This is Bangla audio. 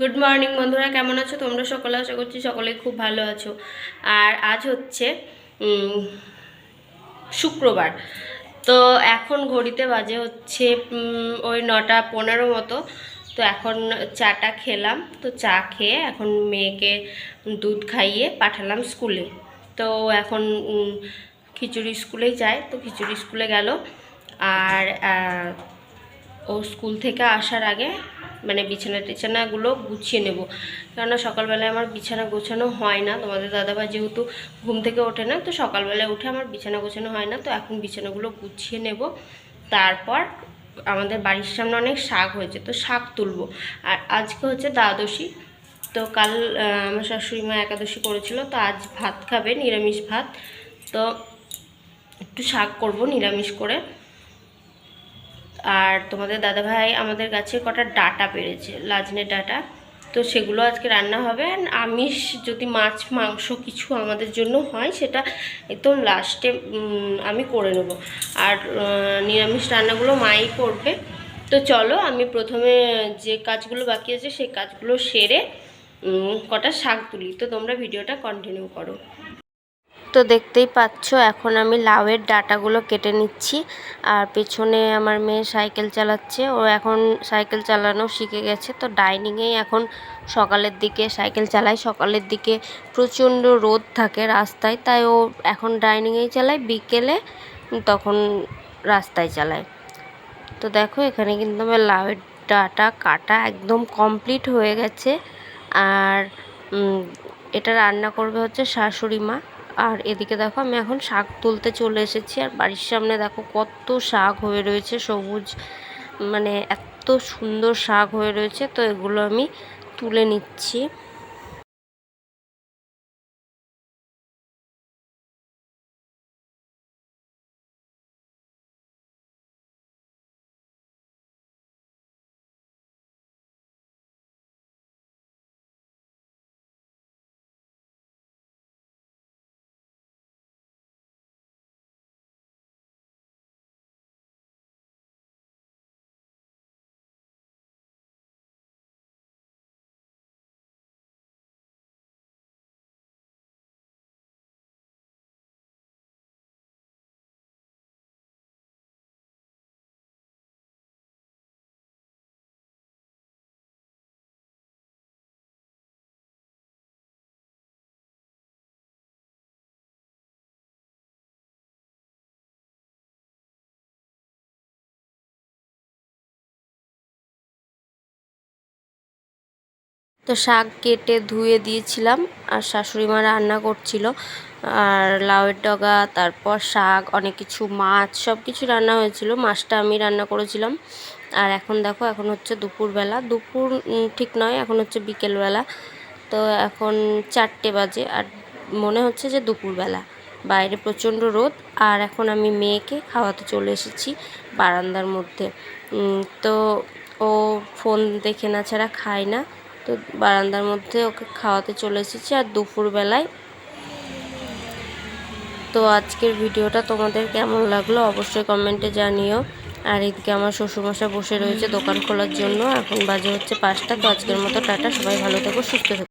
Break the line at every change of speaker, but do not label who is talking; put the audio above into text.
গুড মর্নিং বন্ধুরা, কেমন আছো? তোমরা সকলে আশা করছি সকলে খুব ভালো আছো। আর আজ হচ্ছে শুক্রবার। তো এখন ঘড়িতে বাজে হচ্ছে ওই নটা পনেরো মতো। তো এখন চাটা খেলাম। তো চা খেয়ে এখন মেয়েকে দুধ খাইয়ে পাঠালাম স্কুলে। তো এখন খিচুড়ি স্কুলেই যায়। তো খিচুড়ি স্কুলে গেল। আর ও স্কুল থেকে আসার আগে মানে বিছানা টিছানাগুলো গুছিয়ে নেব। কেননা সকালবেলায় আমার বিছানা গোছানো হয় না। তোমাদের দাদাভাই যেহেতু ঘুম থেকে ওঠে না, তো সকালবেলায় উঠে আমার বিছানা গোছানো হয় না। তো এখন বিছানাগুলো গুছিয়ে নেব। তারপর আমাদের বাড়ির সামনে অনেক শাক হয়েছে, তো শাক তুলবো। আর আজকে হচ্ছে দ্বাদশী। তো কাল আমার শাশুড়ি মা একাদশী করেছিল, তো আজ ভাত খাবে, নিরামিষ ভাত। তো একটু শাক করব, নিরামিষ করে। আর তোমাদের দাদাভাই আমাদের গাছে কটা ডাটা পেরেছে, লাজনের ডাটা। তো সেগুলো আজকে রান্না হবে আর আমিষ, যদি মাছ, মাংস কিছু আমাদের জন্য হয় সেটা একদম লাস্টে আমি করে নেব। আর নিরামিষ রান্নাগুলো মাই করবে। তো চলো আমি প্রথমে যে কাজগুলো বাকি আছে সেই কাজগুলো সেরে কটা শাক তুলি। তো তোমরা ভিডিওটা কন্টিনিউ করো। তো দেখতেই পাচ্ছ, এখন আমি লাউয়ের ডাটাগুলো কেটে নিচ্ছি। আর পেছনে আমার মেয়ে সাইকেল চালাচ্ছে। ও এখন সাইকেল চালানো শিখে গেছে। তো ডাইনিংয়েই এখন সকালের দিকে সাইকেল চালায়। সকালের দিকে প্রচণ্ড রোদ থাকে রাস্তায়। তাই ও এখন ডাইনিংয়েই চালায়। বিকেলে তখন রাস্তায় চালায়। তো দেখো, এখানে কিন্তু আমার লাউয়ের ডাটা কাটা একদম কমপ্লিট হয়ে গেছে। আর এটা রান্না করবে হচ্ছে শাশুড়ি মা। আর এদিকে দেখো, আমি এখন শাক তুলতে চলে এসেছি। আর বাড়ির সামনে দেখো, কত শাক হয়ে রয়েছে, সবুজ মানে এত সুন্দর শাক হয়ে রয়েছে। তো এগুলো আমি তুলে নিচ্ছি। তো শাক কেটে ধুয়ে দিয়েছিলাম আর শাশুড়ি মা রান্না করছিল। আর লাউয়ের ডগা, তারপর শাক, অনেক কিছু, মাছ সব কিছু রান্না হয়েছিল। মাছটা আমি রান্না করেছিলাম। আর এখন দেখো, এখন হচ্ছে দুপুরবেলা। দুপুর ঠিক নয়, এখন হচ্ছে বিকেলবেলা। তো এখন চারটে বাজে। আর মনে হচ্ছে যে দুপুরবেলা। বাইরে প্রচণ্ড রোদ। আর এখন আমি মেয়েকে খাওয়াতে চলে এসেছি বারান্দার মধ্যে। তো ও ফোন দেখে না ছাড়া খায় না। তো বারান্দার মধ্যে ওকে খাওয়াতে চলে এসেছি আর দুপুরবেলায়। তো আজকের ভিডিওটা তোমাদের কেমন লাগল অবশ্যই কমেন্টে জানিও। আর এদিকে আমার শ্বশুরমশাই বসে রয়েছে দোকান খোলার জন্য। এখন বাজে হচ্ছে পাঁচটা। তো আজকের মতো টাটা। সবাই ভালো থাকো, সুস্থ থেকো।